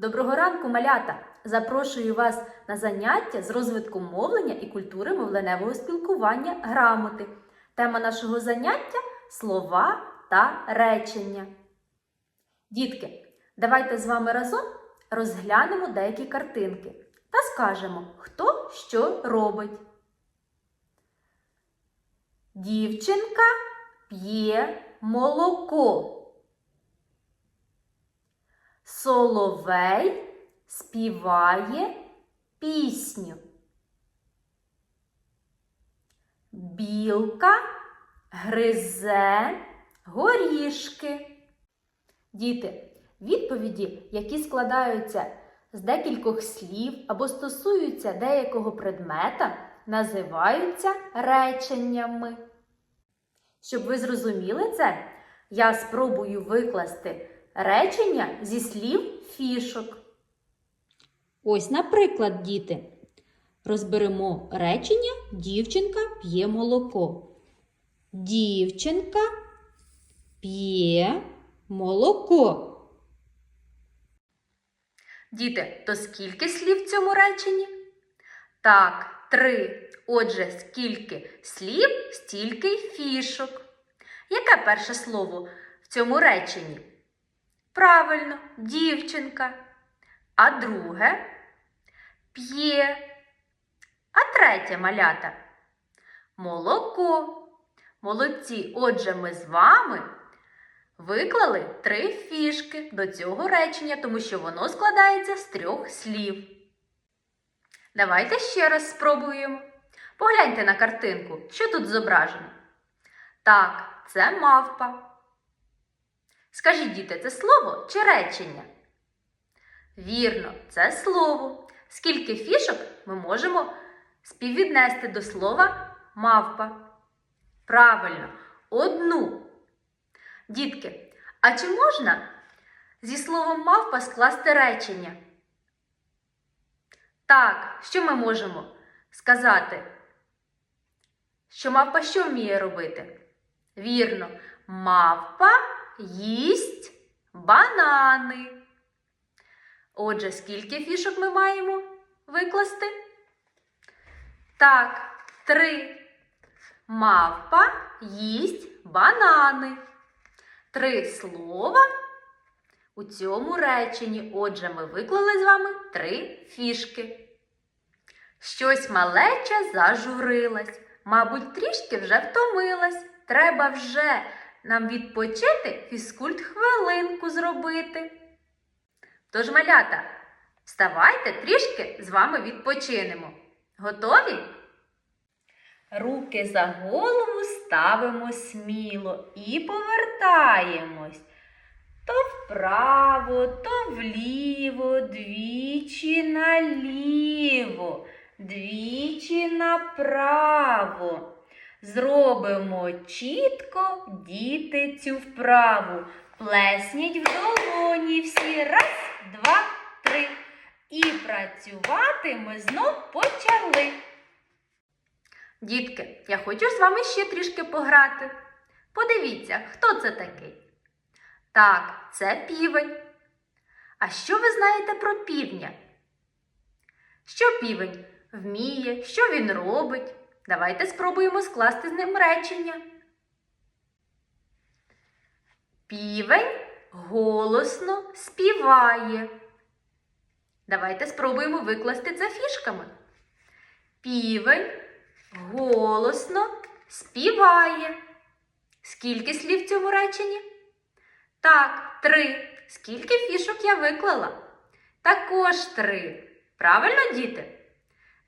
Доброго ранку, малята! Запрошую вас на заняття з розвитку мовлення і культури мовленевого спілкування грамоти. Тема нашого заняття слова та речення. Дітки, давайте з вами разом розглянемо деякі картинки та скажемо, хто що робить. Дівчинка п'є молоко. Соловей співає пісню. Білка гризе горішки. Діти, відповіді, які складаються з декількох слів або стосуються деякого предмета, називаються реченнями. Щоб ви зрозуміли це, я спробую викласти речення зі слів фішок. Ось, наприклад, діти. Розберемо речення дівчинка п'є молоко. Дівчинка п'є молоко. Діти, то скільки слів в цьому реченні? Так, три. Отже, скільки слів, стільки й фішок. Яке перше слово в цьому реченні? Правильно, дівчинка. А друге п'є. А третє малята молоко. Молодці. Отже, ми з вами виклали три фішки до цього речення, тому що воно складається з трьох слів. Давайте ще раз спробуємо. Погляньте на картинку, що тут зображено. Так, це мавпа. Скажіть, діти, це слово чи речення? Вірно, це слово. Скільки фішок ми можемо співвіднести до слова мавпа? Правильно, одну. Дітки, а чи можна зі словом мавпа скласти речення? Так, що ми можемо сказати? Що мавпа що вміє робити? Вірно, мавпа їсть банани. Отже, скільки фішок ми маємо викласти? Так, три. Мавпа їсть банани. Три слова у цьому реченні. Отже, ми виклали з вами три фішки. Щось малеча зажурилась. Мабуть, трішки вже втомилась. Треба вже нам відпочити фізкульт хвилинку зробити. Тож, малята, вставайте трішки з вами відпочинемо. Готові? Руки за голову ставимо сміло і повертаємось. То вправо, то вліво, двічі наліво, двічі направо. Зробимо чітко діти цю вправу. Плесніть в долоні всі. Раз, два, три. І працювати ми знов почали. Дітки, я хочу з вами ще трішки пограти. Подивіться, хто це такий? Так, це півень. А що ви знаєте про півня? Що півень вміє, що він робить? Давайте спробуємо скласти з ним речення. Півень голосно співає. Давайте спробуємо викласти це фішками. Півень голосно співає. Скільки слів в цьому реченні? Так, три. Скільки фішок я виклала? Також три. Правильно, діти?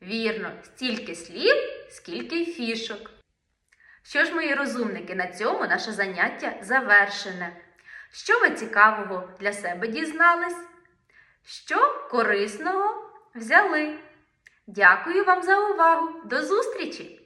Вірно, стільки слів, скільки й фішок. Що ж, мої розумники, на цьому наше заняття завершене. Що ви цікавого для себе дізнались? Що корисного взяли? Дякую вам за увагу! До зустрічі!